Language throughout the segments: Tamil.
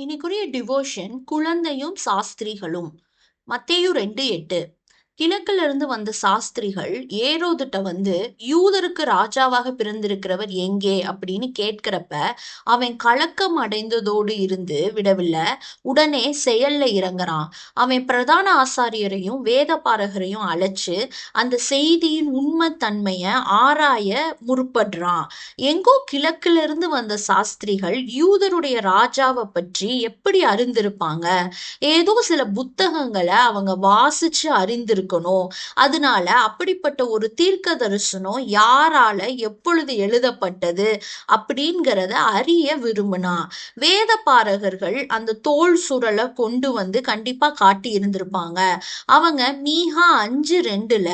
இன்னைக்குரிய டிவோஷன் குழந்தையும் சாஸ்திரிகளும். மத்தேயு ரெண்டு எட்டு. கிழக்குல இருந்து வந்த சாஸ்திரிகள் ஏரோதுட்ட வந்து யூதருக்கு ராஜாவாக பிறந்திருக்கிறவர் எங்கே அப்படின்னு கேட்கிறப்ப அவன் கலக்கம் அடைந்ததோடு இருந்து விடவில்லை. உடனே செயல்ல இறங்குறான். அவன் பிரதான ஆசாரியரையும் வேத பாரகரையும் அழைச்சு அந்த செய்தியின் உண்மை தன்மைய ஆராய முற்படுறான். எங்கோ கிழக்குல இருந்து வந்த சாஸ்திரிகள் யூதருடைய ராஜாவை பற்றி எப்படி அறிந்திருப்பாங்க? ஏதோ சில புத்தகங்களை அவங்க வாசிச்சு இருக்கணும். அதனால அப்படிப்பட்ட ஒரு தீர்க்க தரிசனம் யாரால எப்பொழுது எழுதப்பட்டது அப்படிங்கிறத அறிய விரும்பினா. வேத பாரகர்கள் அந்த தோல் சுரலை கொண்டு வந்து கண்டிப்பா காட்டி இருந்திருப்பாங்க. அவங்க மீகா அஞ்சு ரெண்டுல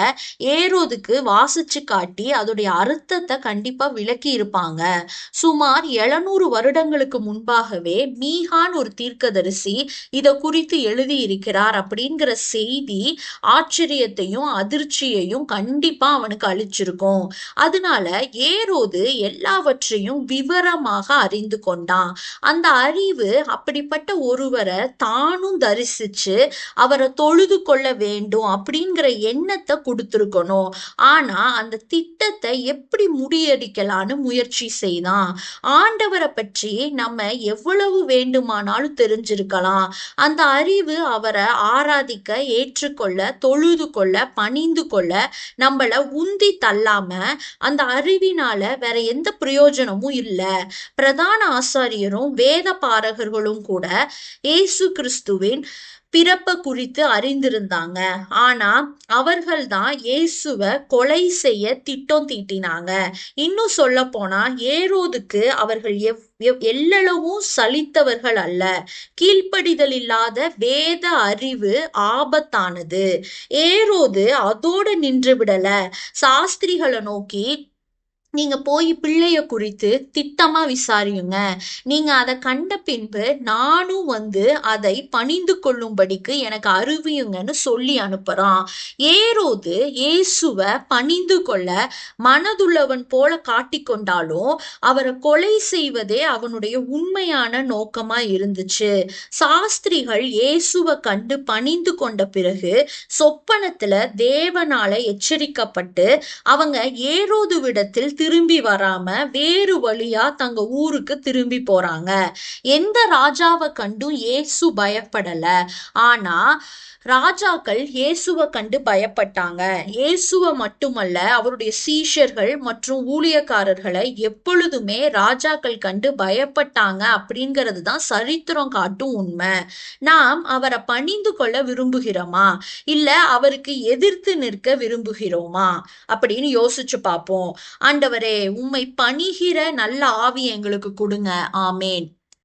ஏரோதுக்கு வாசிச்சு காட்டி அதோடைய அர்த்தத்தை கண்டிப்பா விளக்கி இருப்பாங்க. சுமார் எழுநூறு வருடங்களுக்கு முன்பாகவே மீகான் ஒரு தீர்க்கதரிசி இதை குறித்து எழுதி இருக்கிறார் அப்படிங்கிற செய்தி ஆட்சி ஆச்சரியத்தையும் அதிர்ச்சியையும் கண்டிப்பா அவனுக்கு அழிச்சிருக்கும் அதனால ஏரோது எல்லாவற்றையும் விவரமாக அறிந்து கொண்டான். அந்த அறிவு அப்படிப்பட்ட ஒருவரை தானும் தரிசிச்சு அவரை தொழுது கொள்ள வேண்டும் அப்படிங்கிற எண்ணத்தை கொடுத்துருக்கணும். ஆனா அந்த திட்டத்தை எப்படி முடியடிக்கலான்னு முயற்சி செய்தான். ஆண்டவரை பற்றி நம்ம எவ்வளவு வேண்டுமானாலும் தெரிஞ்சிருக்கலாம். அந்த அறிவு அவரை ஆராதிக்க ஏற்றுக்கொள்ள தொழுது கொள்ள பணிந்து கொள்ள நம்மள உந்தி தள்ளாம அந்த அறிவினால வேற எந்த பிரயோஜனமும் இல்லை. பிரதான ஆசாரியரும் வேத பாரகர்களும் கூட இயேசு கிறிஸ்துவின் பிறப்ப குறித்து அறிந்திருந்தாங்க. ஆனா அவர்கள் தான் இயேசுவ கொலை செய்ய திட்டம் தீட்டினாங்க. இன்னும் சொல்ல போனா ஏரோதுக்கு அவர்கள் எவ் எவ்- எல்லளவும் சலித்தவர்கள் அல்ல. கீழ்ப்படிதல் இல்லாத வேத அறிவு ஆபத்தானது. ஏரோது அதோடு நின்று விடல. சாஸ்திரிகளை நோக்கி நீங்க போய் பிள்ளைய குறித்து திட்டமா விசாரியுங்க. நீங்க அதை கண்ட பின்பு நானும் வந்து அதை பணிந்து கொள்ளும்படிக்கு எனக்கு அறிவியுங்கன்னு சொல்லி அனுப்புறான். ஏரோது இயேசுவ பணிந்து கொள்ள மனதுள்ளவன் போல காட்டிக்கொண்டாலும் அவரை கொலை செய்வதே அவனுடைய உண்மையான நோக்கமா இருந்துச்சு. சாஸ்திரிகள் இயேசுவ கண்டு பணிந்து கொண்ட பிறகு சொப்பனத்துல தேவனால எச்சரிக்கப்பட்டு அவங்க ஏரோது விடத்தில் திரும்பி வராம வேறு வழியா தங்க ஊருக்கு திரும்பி போறாங்க. எந்த ராஜாவை கண்டும் இயேசு பயப்படல. ஆனா ராஜாக்கள் இயேசுவை கண்டு பயப்பட்டாங்க. இயேசுவை மட்டுமல்ல அவருடைய சீஷர்கள் மற்றும் ஊழியக்காரர்களை எப்பொழுதுமே ராஜாக்கள் கண்டு பயப்பட்டாங்க அப்படிங்கிறது தான் சரித்திரம் காட்டும் உண்மை. நாம் அவரை பணிந்து கொள்ள விரும்புகிறோமா? இல்ல அவருக்கு எதிர்த்து நிற்க விரும்புகிறோமா? அப்படின்னு யோசிச்சு பார்ப்போம். ஆண்டவரே உம்மை பணிகிற நல்ல ஆவி எங்களுக்கு கொடுங்க. ஆமேன்.